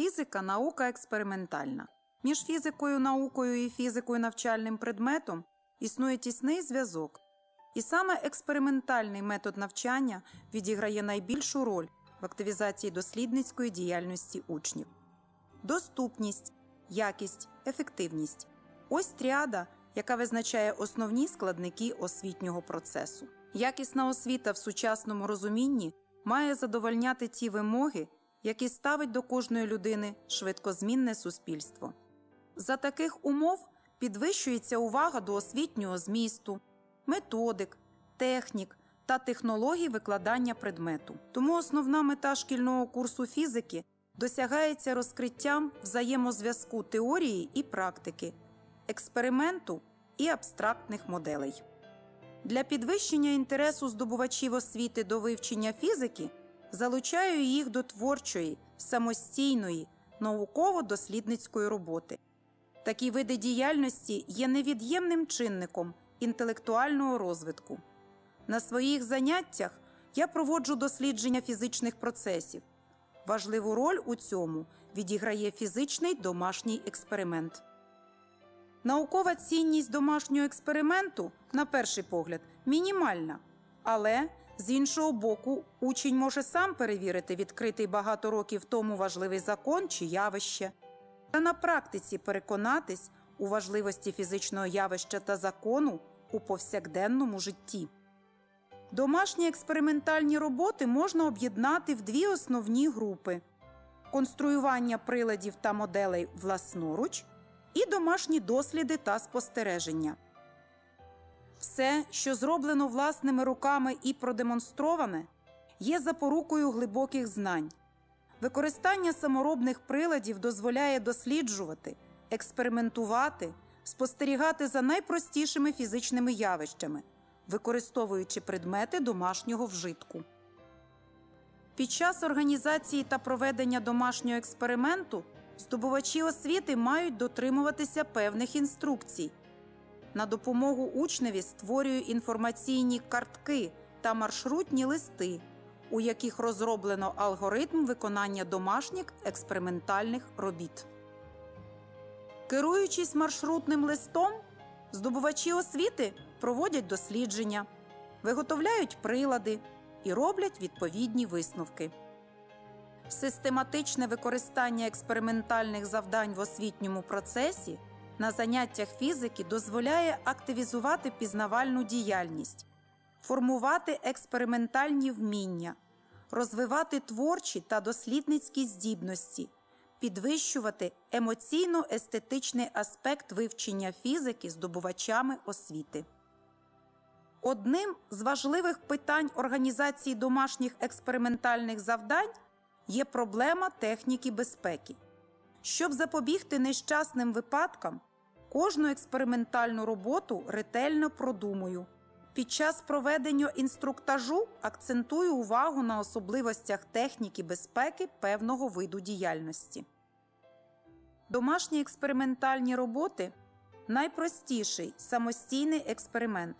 Фізика наука експериментальна. Між фізикою наукою і фізикою навчальним предметом існує тісний зв'язок. І саме експериментальний метод навчання відіграє найбільшу роль в активізації дослідницької діяльності учнів. Доступність, якість, ефективність ось тріада, яка визначає основні складники освітнього процесу. Якісна освіта в сучасному розумінні має задовольняти ті вимоги, які ставить до кожної людини швидкозмінне суспільство. За таких умов підвищується увага до освітнього змісту, методик, технік та технологій викладання предмету. Тому основна мета шкільного курсу фізики досягається розкриттям взаємозв'язку теорії і практики, експерименту і абстрактних моделей. Для підвищення інтересу здобувачів освіти до вивчення фізики залучаю їх до творчої, самостійної, науково-дослідницької роботи. Такі види діяльності є невід'ємним чинником інтелектуального розвитку. На своїх заняттях я проводжу дослідження фізичних процесів. Важливу роль у цьому відіграє фізичний домашній експеримент. Наукова цінність домашнього експерименту, на перший погляд, мінімальна. Але з іншого боку, учень може сам перевірити відкритий багато років тому важливий закон чи явище, та на практиці переконатись у важливості фізичного явища та закону у повсякденному житті. Домашні експериментальні роботи можна об'єднати в дві основні групи: конструювання приладів та моделей власноруч і домашні досліди та спостереження. Все, що зроблено власними руками і продемонстроване, є запорукою глибоких знань. Використання саморобних приладів дозволяє досліджувати, експериментувати, спостерігати за найпростішими фізичними явищами, використовуючи предмети домашнього вжитку. Під час організації та проведення домашнього експерименту здобувачі освіти мають дотримуватися певних інструкцій. На допомогу учневі створюю інформаційні картки та маршрутні листи, у яких розроблено алгоритм виконання домашніх експериментальних робіт. Керуючись маршрутним листом, здобувачі освіти проводять дослідження, виготовляють прилади і роблять відповідні висновки. Систематичне використання експериментальних завдань в освітньому процесі на заняттях фізики дозволяє активізувати пізнавальну діяльність, формувати експериментальні вміння, розвивати творчі та дослідницькі здібності, підвищувати емоційно-естетичний аспект вивчення фізики здобувачами освіти. Одним з важливих питань організації домашніх експериментальних завдань є проблема техніки безпеки. Щоб запобігти нещасним випадкам, кожну експериментальну роботу ретельно продумую. Під час проведення інструктажу акцентую увагу на особливостях техніки безпеки певного виду діяльності. Домашні експериментальні роботи найпростіший самостійний експеримент,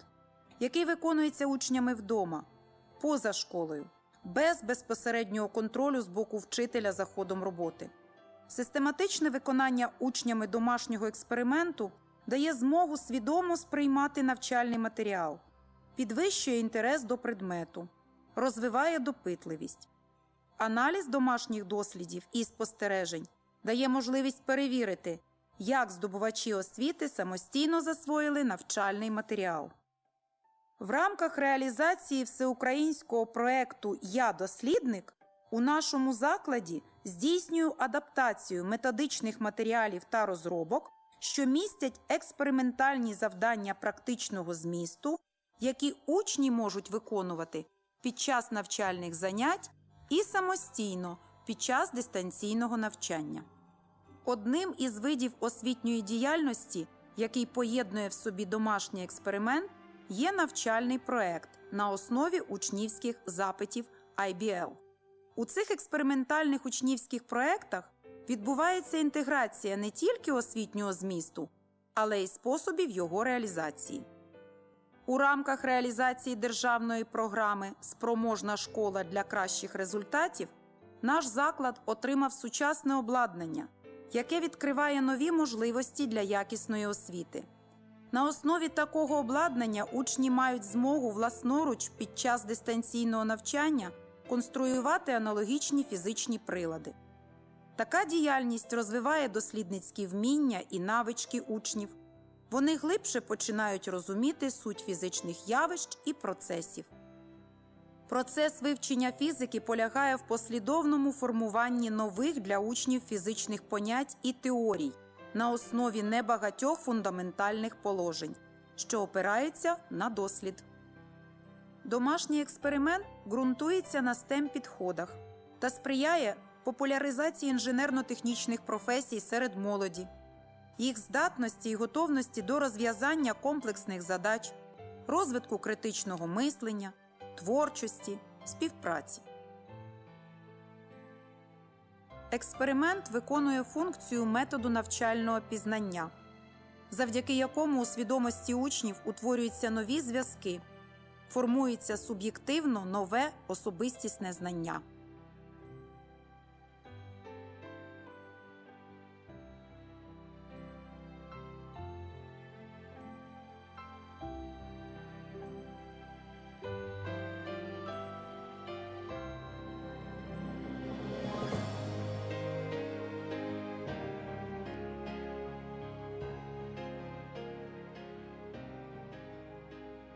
який виконується учнями вдома, поза школою, без безпосереднього контролю з боку вчителя за ходом роботи. Систематичне виконання учнями домашнього експерименту дає змогу свідомо сприймати навчальний матеріал, підвищує інтерес до предмету, розвиває допитливість. Аналіз домашніх дослідів і спостережень дає можливість перевірити, як здобувачі освіти самостійно засвоїли навчальний матеріал. В рамках реалізації всеукраїнського проекту Я дослідник у нашому закладі здійснюю адаптацію методичних матеріалів та розробок, що містять експериментальні завдання практичного змісту, які учні можуть виконувати під час навчальних занять і самостійно під час дистанційного навчання. Одним із видів освітньої діяльності, який поєднує в собі домашній експеримент, є навчальний проект на основі учнівських запитів IBL. У цих експериментальних учнівських проектах відбувається інтеграція не тільки освітнього змісту, але й способів його реалізації. У рамках реалізації державної програми Спроможна школа для кращих результатів наш заклад отримав сучасне обладнання, яке відкриває нові можливості для якісної освіти. На основі такого обладнання учні мають змогу власноруч під час дистанційного навчання конструювати аналогічні фізичні прилади. Така діяльність розвиває дослідницькі вміння і навички учнів. Вони глибше починають розуміти суть фізичних явищ і процесів. Процес вивчення фізики полягає в послідовному формуванні нових для учнів фізичних понять і теорій на основі небагатьох фундаментальних положень, що опираються на дослід. Домашній експеримент ґрунтується на stem підходах та сприяє популяризації інженерно-технічних професій серед молоді, їх здатності і готовності до розв'язання комплексних задач, розвитку критичного мислення, творчості, співпраці. Експеримент виконує функцію методу навчального пізнання, завдяки якому у свідомості учнів утворюються нові зв'язки, формується суб'єктивно нове особистісне знання.